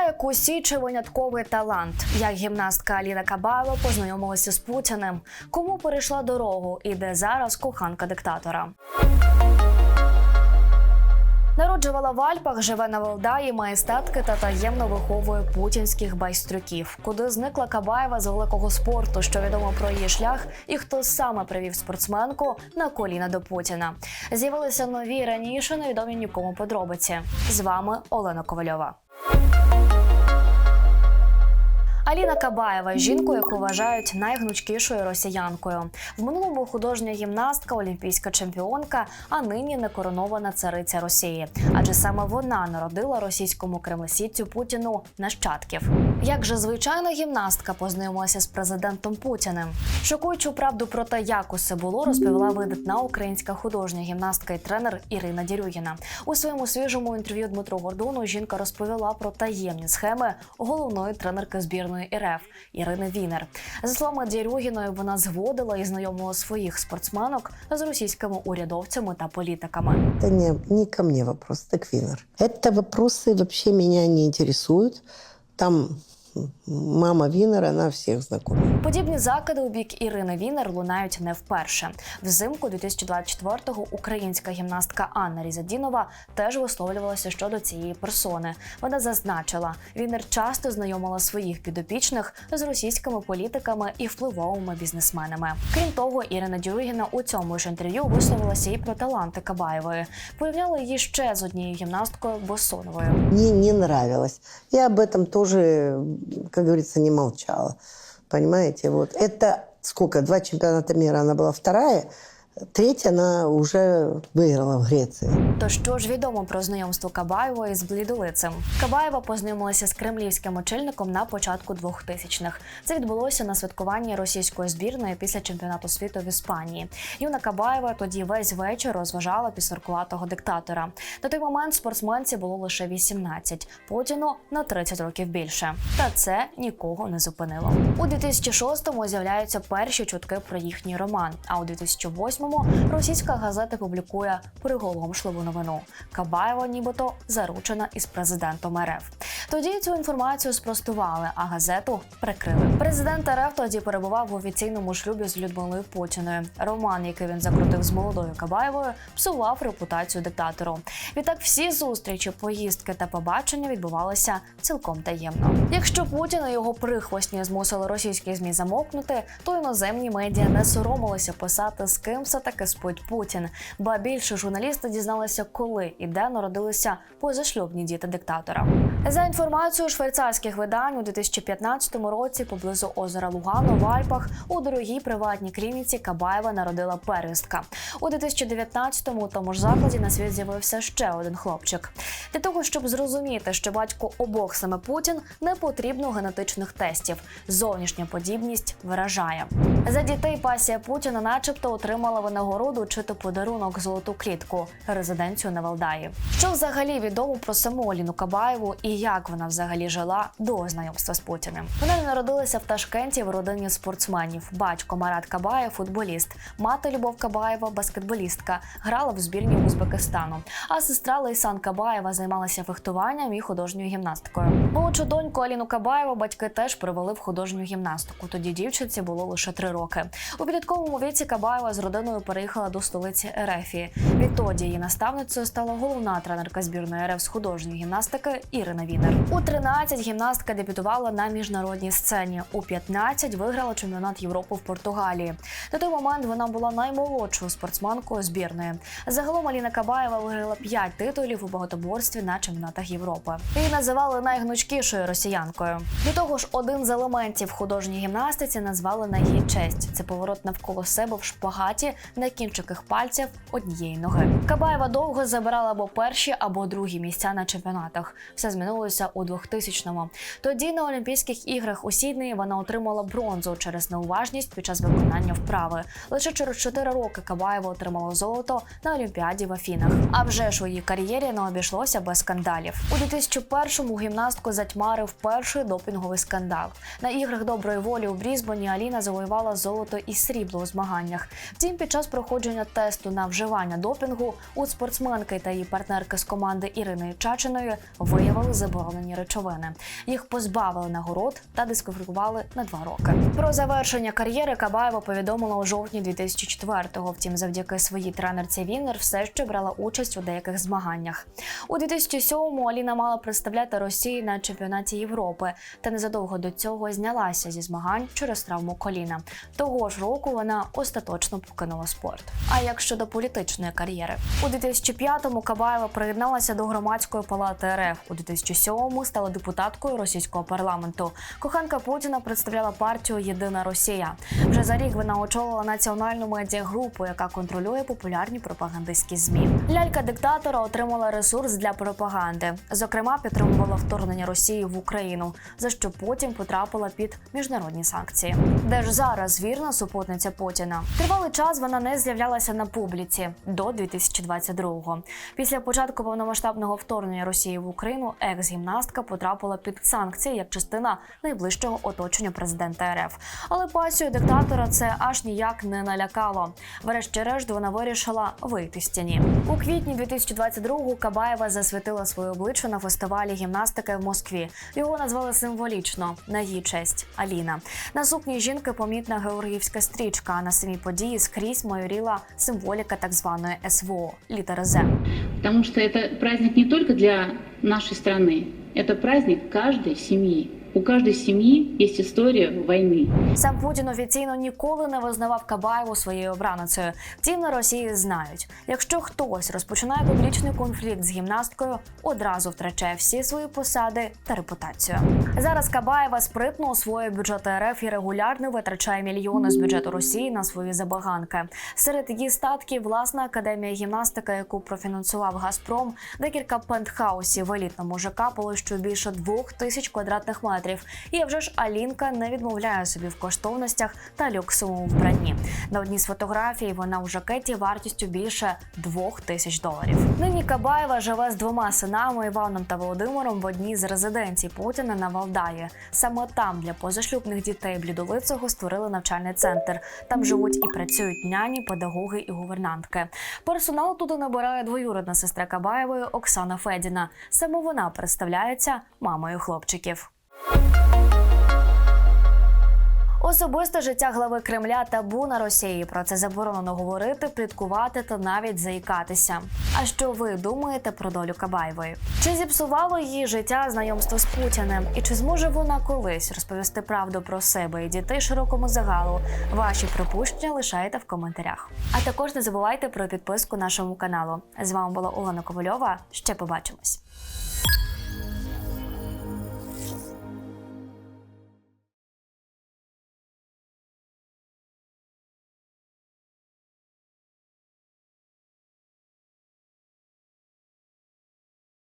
Та як чи винятковий талант, як гімнастка Аліна Кабаєва познайомилася з Путіним, кому перейшла дорогу і де зараз коханка диктатора. Народжувала в Альпах, живе на Валдаї, має статки та таємно виховує путінських байстрюків. Куди зникла Кабаєва з великого спорту, що відомо про її шлях, і хто саме привів спортсменку на коліна до Путіна. З'явилися нові раніше невідомі нікому подробиці. З вами Олена Ковальова. Аліна Кабаєва жінку, яку вважають найгнучкішою росіянкою. В минулому художня гімнастка, олімпійська чемпіонка, а нині некоронована цариця Росії. Адже саме вона народила російському кремлесідцю Путіну нащадків. Як же звичайна гімнастка познайомилася з президентом Путіним? Шокуючу правду про те, як усе було, розповіла видатна українська художня гімнастка і тренер Ірина Дірюгіна. У своєму свіжому інтерв'ю Дмитру Гордону жінка розповіла про таємні схеми головної тренерки збірної РФ Ірини Вінер. За словами Дірюгіної, вона зводила і знайомила своїх спортсменок з російськими урядовцями та політиками. Это не, не ко мне вопрос, это к Винер. Это вопросы вообще меня не интересуют. Там м, мама Винер, она всех знакома. Подібні закиди у бік Ірини Вінер лунають не вперше. Взимку 2024-го українська гімнастка Анна Різадінова теж висловлювалася щодо цієї персони. Вона зазначила, Вінер часто знайомила своїх підопічних з російськими політиками і впливовими бізнесменами. Крім того, Ірина Дюрігіна у цьому ж інтерв'ю висловилася і про таланти Кабаєвої. Порівняла її ще з однією гімнасткою Босоновою. Мне не нравилось. Я об этом тоже, как говорится, не молчала. Понимаете, вот. Это сколько, два чемпионата мира, она была вторая, третья она уже выиграла в Греции. То що ж відомо про знайомство Кабаєвої з блідолицем? Кабаєва познайомилася з кремлівським очільником на початку 2000-х. Це відбулося на святкуванні російської збірної після чемпіонату світу в Іспанії. Юна Кабаєва тоді весь вечір розважала підсоркуватого диктатора. На той момент спортсменці було лише 18, Путіну на 30 років більше. Та це нікого не зупинило. У 2006-му з'являються перші чутки про їхній роман. А у 2008-му російська газета публікує приголомшливу новину. Кабаєва, нібито заручена із президентом РФ. Тоді цю інформацію спростували, а газету прикрили. Президент РФ тоді перебував в офіційному шлюбі з Людмилою Путіною. Роман, який він закрутив з молодою Кабаєвою, псував репутацію диктатору. Відтак всі зустрічі, поїздки та побачення відбувалися цілком таємно. Якщо Путін і його прихвостні змусили російські змі замовкнути, то іноземні медіа не соромилися писати з ким все таки спить Путін. Ба більше журналісти дізналися, коли і де народилися позашлюбні діти диктатора. За інформацією швейцарських видань, у 2015 році поблизу озера Лугано в Альпах у дорогій приватній клініці Кабаєва народила первістка. У 2019-му у тому ж закладі на світ з'явився ще один хлопчик. Для того щоб зрозуміти, що батько обох саме Путін, не потрібно генетичних тестів. Зовнішня подібність виражає. За дітей пасія Путіна, начебто, отримала винагороду чи то подарунок золоту клітку резиденцію на Валдаї. Що взагалі відомо про саму Аліну Кабаєву і як вона взагалі жила до знайомства з Путіним? Вона народилася в Ташкенті в родині спортсменів. Батько Марат Кабаєв футболіст, мати Любов Кабаєва баскетболістка, грала в збірні Узбекистану. А сестра Лейсан Кабаєва займалася фехтуванням і художньою гімнастикою. Молодшу доньку Аліну Кабаєву батьки теж привели в художню гімнастику. Тоді дівчинці було лише три роки. У підлітковому віці Кабаєва з родиною переїхала до столиці Ерефії. Відтоді її наставницею стала головна тренерка збірної РФ з художньої гімнастики Ірина Вінер. У 13 гімнастка дебютувала на міжнародній сцені. У 15 виграла чемпіонат Європи в Португалії. На той момент вона була наймолодшою спортсменкою збірної. Загалом Аліна Кабаєва виграла 5 титулів у багатоборстві на чемпіонатах Європи. Її називали найгнучкішою росіянкою. До того ж, один з елементів художньої гімнастиці назвали на її честь. Це поворот навколо себе в шпагаті на кінчиках пальців однієї ноги. Кабаєва довго забирала або перші, або другі місця на чемпіонатах. Все змінилося у 2000-му. Тоді на Олімпійських іграх у Сіднеї вона отримала бронзу через неуважність під час виконання вправи. Лише через 4 роки Кабаєва отримала золото на Олімпіаді в Афінах. А вже ж у її кар'єрі не обійшлося без скандалів. У 2001-му гімнастку затьмарив перший допінговий скандал. На іграх доброї волі у Брізбені Аліна завоювала золото і срібло у змаганнях. Втім, під час проходження тесту на вживання допінгу у спортсменки та її партнерки з команди Ірини Чачиної виявили заборонені речовини. Їх позбавили нагород та дискваліфікували на два роки. Про завершення кар'єри Кабаєва повідомила у жовтні 2004-го. Втім, завдяки своїй тренерці Віннер все ще брала участь у деяких змаганнях. У 2007-му Аліна мала представляти Росію на чемпіонаті Європи, та незадовго до цього знялася зі змагань через травму коліна. Того ж року вона остаточно покинула спорт. А як щодо політичної кар'єри, у 2005-му Кабаєва приєдналася до громадської палати РФ. У 2007-му стала депутаткою російського парламенту. Коханка Путіна представляла партію Єдина Росія. Вже за рік вона очолила національну медіагрупу, яка контролює популярні пропагандистські змі. Лялька диктатора отримала ресурс для пропаганди. Зокрема, підтримувала вторгнення Росії в Україну, за що потім потрапила під міжнародні санкції. Де ж зараз вірна супутниця Путіна? Тривалий час вона не з'являлася на публіці до 2022-го. Після початку повномасштабного вторгнення Росії в Україну екс-гімнастка потрапила під санкції як частина найближчого оточення президента РФ. Але пасію диктатора це аж ніяк не налякало. Врешті-решт вона вирішила вийти з тіні. У квітні 2022-го Кабаєва засвітила своє обличчя на фестивалі гімнастики в Москві. Його назвали символічно на її честь Аліна. На сукні жінки помітна георгіївська стрічка. А на самій події скрізь майоріла символіка так званої СВО літера З. Потому что это праздник не только для нашей страны, это праздник каждой семьи. У каждой семьи есть история войны. Сам Путін офіційно ніколи не визнавав Кабаєву своєю обраницею. Втім, на Росії знають, якщо хтось розпочинає публічний конфлікт з гімнасткою, одразу втрачає всі свої посади та репутацію. Зараз Кабаєва спритно освоює бюджет РФ і регулярно витрачає мільйони з бюджету Росії на свої забаганки. Серед її статків власна академія гімнастики, яку профінансував Газпром, декілька пентхаусів в елітному ЖК площею більше двох тисяч квадратних метрів. І вже ж Алінка не відмовляє собі в коштовностях та люксовому вбранні. На одній з фотографій вона у жакеті вартістю більше двох тисяч доларів. Нині Кабаєва живе з двома синами Іваном та Володимиром в одній з резиденцій Путіна на Валдаї. Саме там для позашлюбних дітей блідолицього створили навчальний центр. Там живуть і працюють няні, педагоги і гувернантки. Персонал туди набирає двоюрідна сестра Кабаєвої Оксана Федіна. Саме вона представляється мамою хлопчиків. Особисте життя глави Кремля табу на Росії. Про це заборонено говорити, пліткувати та навіть заїкатися. А що ви думаєте про долю Кабаєвої? Чи зіпсувало її життя знайомство з Путіним? І чи зможе вона колись розповісти правду про себе і дітей широкому загалу? Ваші припущення лишайте в коментарях. А також не забувайте про підписку нашому каналу. З вами була Олена Ковальова. Ще побачимось.